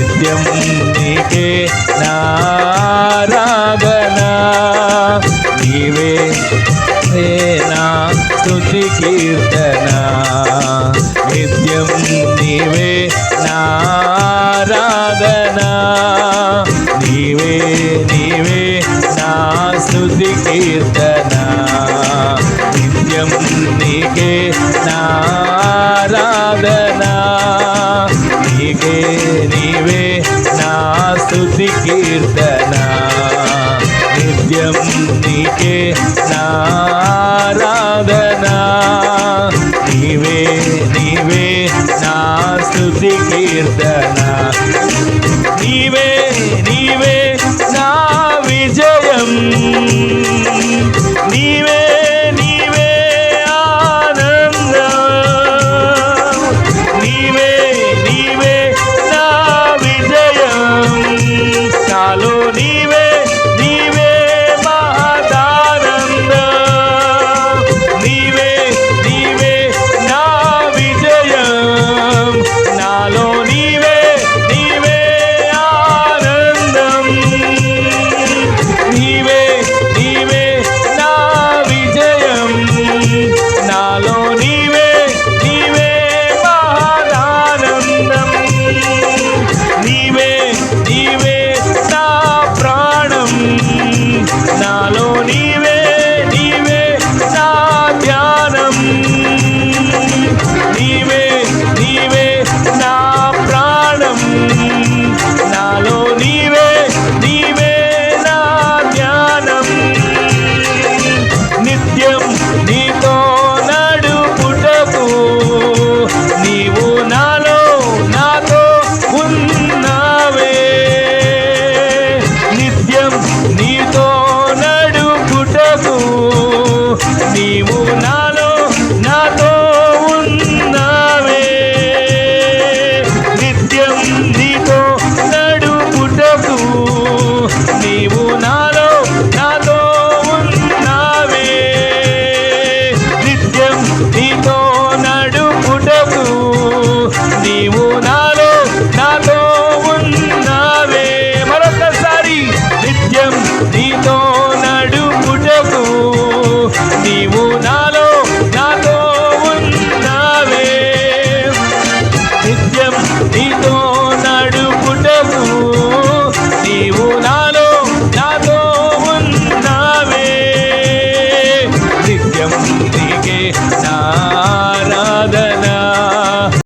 నిత్యం నీకే నారాధనా. నీవే సేనా స్తుతి కీర్తన. నిత్యం నీవే నారాధనా. నీవే నీవే నా స్తుతి కీర్తన. నిత్యం నీకే నారాధనా. నీకే నీవే నా స్థుతి కీర్తన. నిత్యం నీకే నారాధన నీవే నీవే నా స్థుతి కీర్తన. నీవే నీవే నా విజయం. Nito